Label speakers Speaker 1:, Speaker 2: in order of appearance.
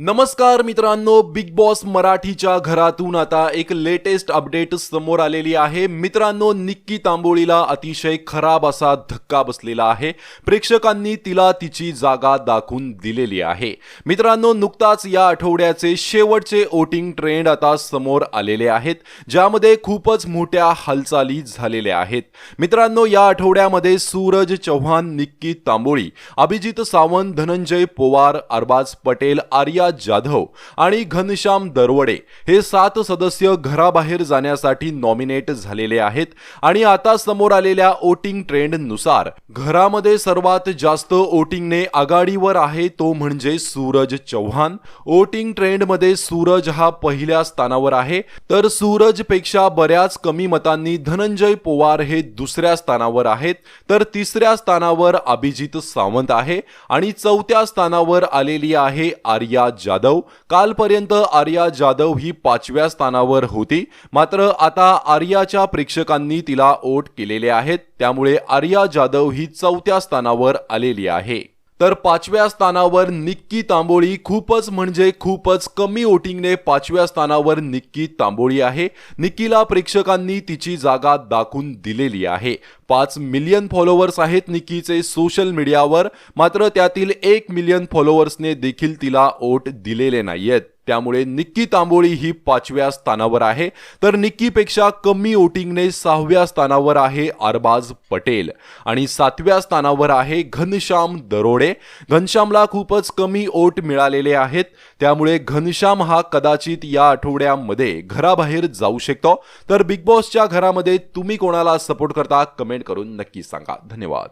Speaker 1: नमस्कार मित्रांनो big boss मराठीच्या घरातून आता एक लेटेस्ट अपडेट समोर आलेली आहे. मित्रांनो निक्की तांबोळीला अतिशय खराब असा धक्का बसलेला आहे. प्रेक्षकांनी तिला तिची जागा दाखवून दिलेली आहे. मित्रांनो नुकताच या आठवड्याचे शेवटचे वोटिंग ट्रेंड आता समोर आलेले आहेत ज्यामध्ये खूपच मोठ्या हालचाली झालेल्या आहेत. मित्रांनो या आठवड्यामध्ये सूरज चव्हाण निक्की तांबोळी अभिजित सावंत धनंजय पोवार अरबाज पटेल आर्या जाधव आणि घनश्याम दरवडे हे सात सदस्य घराबाहेर जाण्यासाठी नॉमिनेट झालेले आहेत. आणि आता समोर आलेल्या ओटिंग ट्रेंडनुसार घरामध्ये सर्वात जास्त वोटिंगने आघाडीवर आहे तो म्हणजे सूरज चव्हाण. वोटिंग ट्रेंडमध्ये सूरज हा पहिल्या स्थानावर आहे. तर सूरजपेक्षा बऱ्याच कमी मतांनी धनंजय पोवार हे दुसऱ्या स्थानावर आहेत. तर तिसऱ्या स्थानावर अभिजित सावंत आहे. आणि चौथ्या स्थानावर आलेली आहे आर्या जाधव. कालपर्यंत आर्या जाधव ही पाचव्या स्थानावर होती. मात्र आता आर्याच्या प्रेक्षकांनी तिला ओट केलेले आहेत. त्यामुळे आर्या जाधव ही चौथ्या स्थानावर आलेली आहे. तर पाचव्या स्थानावर निक्की तांबोळी खूपच म्हणजे खूपच कमी वोटिंगने पाचव्या स्थानावर निक्की तांबोळी आहे. निक्कीला प्रेक्षकांनी तिची जागा दाखवून दिलेली आहे. पाच मिलियन फॉलोअर्स आहेत निक्कीचे सोशल मीडियावर मात्र त्यातील एक मिलियन फॉलोअर्सने देखील तिला वोट दिलेले नाहीयेत. त्यामुळे निक्की तांबोळी ही पाचव्या स्थानावर आहे. तर निक्कीपेक्षा कमी वोटिंगने सहाव्या स्थानावर आहे अरबाज पटेल. आणि सातव्या स्थानावर आहे घनश्याम दरोडे. घनश्यामला खूपच कमी वोट मिळालेले आहेत. त्यामुळे घनश्याम हा कदाचित या आठवड्यामध्ये घराबाहेर जाऊ शकतो. तर बिग बॉसच्या घरामध्ये तुम्ही कोणाला सपोर्ट करता? कमेंट करून नक्की सांगा. धन्यवाद.